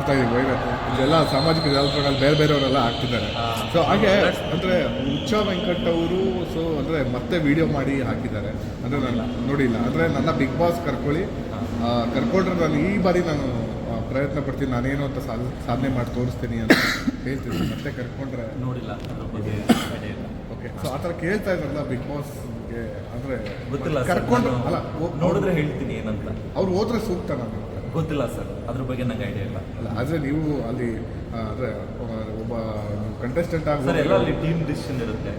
ನೋಡ್ತಾ ಇದೀವಿ ವೈರಲ್ ಇದೆಲ್ಲ ಸಾಮಾಜಿಕ ಜಾಲತಾಣಗಳಲ್ಲಿ ಬೇರೆ ಬೇರೆಯವರೆಲ್ಲ ಹಾಕ್ತಿದ್ದಾರೆ. ಸೊ ಹಾಗೆ ಅಂದ್ರೆ ಉಚ್ಚ ವೆಂಕಟ್ ಅವರು ಸೊ ಅಂದ್ರೆ ಮತ್ತೆ ವಿಡಿಯೋ ಮಾಡಿ ಹಾಕಿದ್ದಾರೆ. ಅಂದ್ರೆ ನಾನು ನೋಡಿಲ್ಲ. ಅಂದ್ರೆ ನನ್ನ ಬಿಗ್ ಬಾಸ್ ಕರ್ಕೊಳ್ಳಿ. ಕರ್ಕೊಂಡ್ರೆ ನಾನು ಈ ಬಾರಿ ನಾನು ಪ್ರಯತ್ನ ಪಡ್ತೀನಿ. ನಾನೇನು ಅಂತ ಸಾಧ- ಸಾಧನೆ ಮಾಡಿ ತೋರಿಸ್ತೀನಿ ಅಂತ ಹೇಳ್ತೀನಿ ಮತ್ತೆ ಕರ್ಕೊಂಡ್ರೆ ನೋಡಿಲ್ಲ. ಅದ್ರ ಬಗ್ಗೆ ಓಕೆ ಸೊ ಆ ಥರ ಕೇಳ್ತಾ ಇದ್ರಲ್ಲ ಬಿಗ್ ಬಾಸ್ ಅಂದ್ರೆ ಕರ್ಕೊಂಡ್ರೆ ಅಲ್ಲ ನೋಡಿದ್ರೆ ಹೇಳ್ತೀನಿ ಏನಂತ. ಅವ್ರು ಹೋದ್ರೆ ಸೂಕ್ತ ನಾನು ಗೊತ್ತಿಲ್ಲ ಸರ್. ಅದ್ರ ಬಗ್ಗೆ ನಂಗೆ ಐಡಿಯಾ ಇಲ್ಲ. ಅಲ್ಲ ಆದರೆ ನೀವು ಅಲ್ಲಿ ಅಂದ್ರೆ ಒಬ್ಬ- ಕಂಟೆಸ್ಟೆಂಟ್ ಆಗಿ ಸರ್ ಎಲ್ಲ ಅಲ್ಲಿ ಟೀಮ್ ಡಿಸಿಷನ್ ಇರುತ್ತೆ.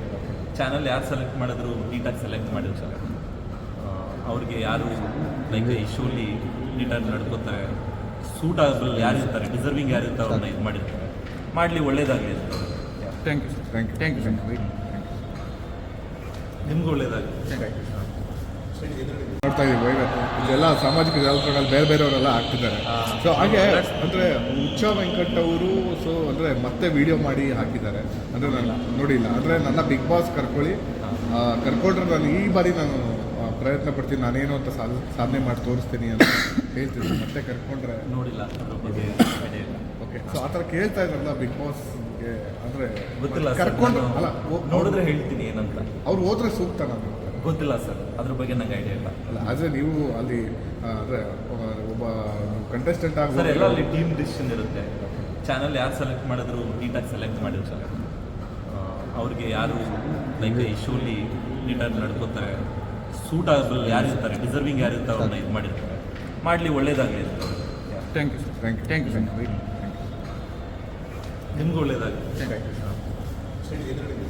ಚಾನಲ್ ಯಾರು ಸೆಲೆಕ್ಟ್ ಮಾಡಿದ್ರು ನೀಟಾಗಿ ಸೆಲೆಕ್ಟ್ ಮಾಡಿದ್ರು ಸರ್. ಅವ್ರಿಗೆ ಯಾರು ಲೈಕ್ ಈ ಶೋಲಿ ನೀಟಾಗಿ ನಡ್ಕೋತಾರೆ. ಸೂಟಬಲ್ ಯಾರು ಇರ್ತಾರೆ ಡಿಸರ್ವಿಂಗ್ ಯಾರು ಇರ್ತಾರೆ ಅವ್ರನ್ನ ಇದು ಮಾಡಿರ್ತಾರೆ. ಮಾಡಲಿ ಒಳ್ಳೇದಾಗಲಿ ಅಂತ. Thank you sir thank you thank you thank you ನಿಮ್ಗೂ ಒಳ್ಳೇದಾಗಲಿ. ನೋಡ್ತಾ ಇದೀವಿ ವೈರಲ್ ಇದೆಲ್ಲ ಸಾಮಾಜಿಕ ಜಾಲತಾಣಗಳಲ್ಲಿ ಬೇರೆ ಬೇರೆಯವರೆಲ್ಲ ಹಾಕ್ತಿದ್ದಾರೆ. ಸೊ ಹಾಗೆ ಅಂದ್ರೆ ಉಚ್ಚ ವೆಂಕಟ್ ಅವರು ಸೊ ಅಂದ್ರೆ ಮತ್ತೆ ವಿಡಿಯೋ ಮಾಡಿ ಹಾಕಿದ್ದಾರೆ. ಅಂದ್ರೆ ನಾನು ನೋಡಿಲ್ಲ. ಅಂದ್ರೆ ನನ್ನ ಬಿಗ್ ಬಾಸ್ ಕರ್ಕೊಳ್ಳಿ. ಕರ್ಕೊಂಡ್ರೆ ನಾನು ಈ ಬಾರಿ ನಾನು ಪ್ರಯತ್ನ ಪಡ್ತೀನಿ. ನಾನೇನು ಅಂತ ಸಾಧ- ಸಾಧನೆ ಮಾಡಿ ತೋರಿಸ್ತೀನಿ ಅಂತ ಹೇಳ್ತೀನಿ ಮತ್ತೆ ಕರ್ಕೊಂಡ್ರೆ ನೋಡಿಲ್ಲ ಓಕೆ ಸೊ ಆ ಥರ ಕೇಳ್ತಾ ಇದ್ರಲ್ಲ ಬಿಗ್ ಬಾಸ್ಗೆ ಅಂದ್ರೆ ಕರ್ಕೊಂಡ್ರೆ ಅಲ್ಲ ನೋಡಿದ್ರೆ ಹೇಳ್ತೀನಿ ಏನಂತ. ಅವ್ರು ಹೋದ್ರೆ ಸೂಕ್ತ ನಾನು ಗೊತ್ತಿಲ್ಲ ಸರ್. ಅದ್ರ ಬಗ್ಗೆ ನಂಗೆ ಐಡಿಯಾ ಇಲ್ಲ. ಅಲ್ಲ ಆದರೆ ನೀವು ಅಲ್ಲಿ ಅಂದರೆ ಒಬ್ಬ- ಕಂಟೆಸ್ಟೆಂಟ್ ಕಂಟೆಸ್ಟೆಂಟ್ ಸರ್ ಎಲ್ಲ ಅಲ್ಲಿ ಆಗಿ ಟೀಮ್ ಡಿಸಿಷನ್ ಇರುತ್ತೆ. ಚಾನಲ್ ಯಾರು ಸೆಲೆಕ್ಟ್ ಮಾಡಿದ್ರು ನೀಟಾಗಿ ಸೆಲೆಕ್ಟ್ ಮಾಡಿದ್ರು ಸರ್. ಅವ್ರಿಗೆ ಯಾರು ಲೈಕ್ ಈ ಶೋಲಿ ನೀಟಾಗಿ ನಡ್ಕೋತಾರೆ. ಸೂಟಬಲ್ ಯಾರು ಇರ್ತಾರೆ ಡಿಸರ್ವಿಂಗ್ ಯಾರು ಇರ್ತಾರೆ ಅವ್ರನ್ನ ಇದು ಮಾಡಿರ್ತಾರೆ. ಮಾಡಲಿ ಒಳ್ಳೇದಾಗಲಿ ಅಂತ thank you thank you thank you thank you ನಿಮ್ಗೆ ಒಳ್ಳೇದಾಗಲಿ. Thank you